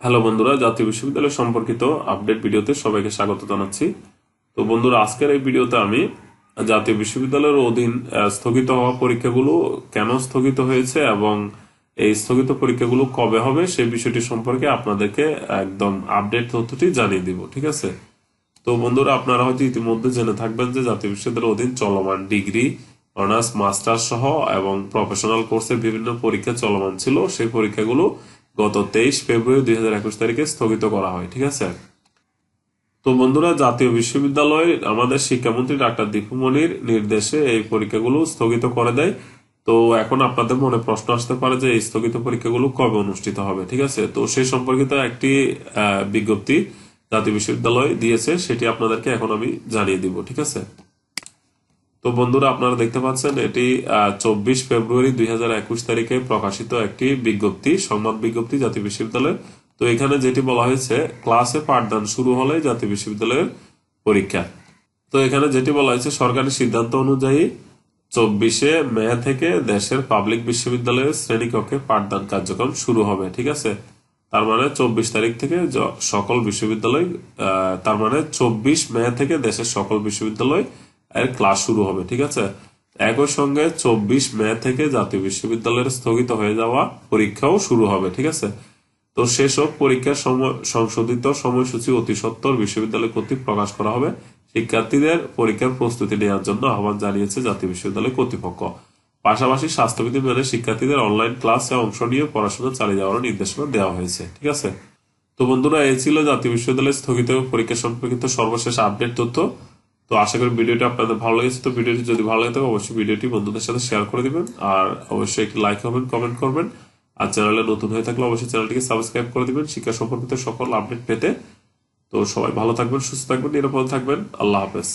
Hello বন্ধুরা, জাতীয় বিশ্ববিদ্যালয় সম্পর্কিত আপডেট ভিডিওতে সবাইকে স্বাগত জানাচ্ছি। তো বন্ধুরা, আজকের এই ভিডিওতে আমি জাতীয় বিশ্ববিদ্যালয়ের অধীন স্থগিত হওয়া পরীক্ষাগুলো কেন স্থগিত হয়েছে এবং এই স্থগিত পরীক্ষাগুলো কবে হবে সেই বিষয়টি সম্পর্কে আপনাদেরকে একদম আপডেট তথ্যটি জানিয়ে দিব, ঠিক আছে? তো বন্ধুরা, আপনারা হয়তো ইতিমধ্যে জেনে থাকবেন যে জাতীয় বিশ্ববিদ্যালয়ের অধীন চলমান ডিগ্রি, অনার্স মাস্টার সহ এবং প্রফেশনাল কোর্সের বিভিন্ন পরীক্ষা চলমান ছিল। সেই পরীক্ষাগুলো গত তেইশ ফেব্রুয়ারি দুই হাজার একুশ তারিখে স্থগিত করা হয়, ঠিক আছে? তো বন্ধুরা, জাতীয় বিশ্ববিদ্যালয়, আমাদের শিক্ষামন্ত্রী ডাক্তার দীপু মনির নির্দেশে এই পরীক্ষাগুলো স্থগিত করে দেয়। তো এখন আপনাদের মনে প্রশ্ন আসতে পারে যে এই স্থগিত পরীক্ষাগুলো কবে অনুষ্ঠিত হবে, ঠিক আছে? তো সেই সম্পর্কিত একটি বিজ্ঞপ্তি জাতীয় বিশ্ববিদ্যালয় দিয়েছে, সেটি আপনাদেরকে এখন আমি জানিয়ে দিব, ঠিক আছে? তো বন্ধুরা, আপনারা দেখতে পাচ্ছেন, এটি চব্বিশ ফেব্রুয়ারি দুই হাজার একুশ তারিখে প্রকাশিত একটি বিজ্ঞপ্তি, সংবাদ বিজ্ঞপ্তি জাতীয় বিশ্ববিদ্যালয়। তো এখানে যেটি বলা হয়েছে, ক্লাসে পাঠদান শুরু হলে জাতীয় বিশ্ববিদ্যালয়ের পরীক্ষা। তো এখানে যেটি বলা হয়েছে, সরকারি সিদ্ধান্ত অনুযায়ী চব্বিশে মে থেকে দেশের পাবলিক বিশ্ববিদ্যালয়ের শ্রেণীকক্ষে পাঠদান কার্যক্রম শুরু হবে, ঠিক আছে? তার মানে চব্বিশ তারিখ থেকে সকল বিশ্ববিদ্যালয় তার মানে চব্বিশ মে থেকে দেশের সকল বিশ্ববিদ্যালয় এর ক্লাস শুরু হবে, ঠিক আছে? একই সঙ্গে চব্বিশ মে থেকে জাতীয় বিশ্ববিদ্যালয়ের স্থগিত হয়ে যাওয়া পরীক্ষাও শুরু হবে, ঠিক আছে? তো সেসব পরীক্ষার সংশোধিত সময়সূচি অতি সত্বর বিশ্ববিদ্যালয় কর্তৃক প্রকাশ করা হবে। শিক্ষার্থীদের পরীক্ষার প্রস্তুতি নেওয়ার জন্য আহ্বান জানিয়েছে জাতীয় বিশ্ববিদ্যালয় কর্তৃপক্ষ। পাশাপাশি স্বাস্থ্যবিধি মেনে শিক্ষার্থীদের অনলাইন ক্লাসে অংশ নিয়ে পড়াশোনা চালিয়ে যাওয়ার নির্দেশনা দেওয়া হয়েছে, ঠিক আছে? তো বন্ধুরা, এই ছিল জাতীয় বিশ্ববিদ্যালয়ের স্থগিত পরীক্ষা সম্পর্কিত সর্বশেষ আপডেট তথ্য। তো আশা করি ভিডিওটি আপনাদের ভালো লেগেছে। তো ভিডিওটি যদি ভালো লাগে থাকে, অবশ্যই ভিডিওটি বন্ধুদের সাথে শেয়ার করে দিবেন। আর অবশ্যই একটি লাইক করবেন কমেন্ট করবেন। আর চ্যানেলে নতুন হয়ে থাকলে অবশ্যই চ্যানেলটিকে সাবস্ক্রাইব করে দিবেন। শিক্ষা সম্পর্কিত সকল আপডেট পেতে। তো সবাই ভালো থাকবেন, সুস্থ থাকবেন, নিরাপদ থাকবেন। আল্লাহ হাফেজ।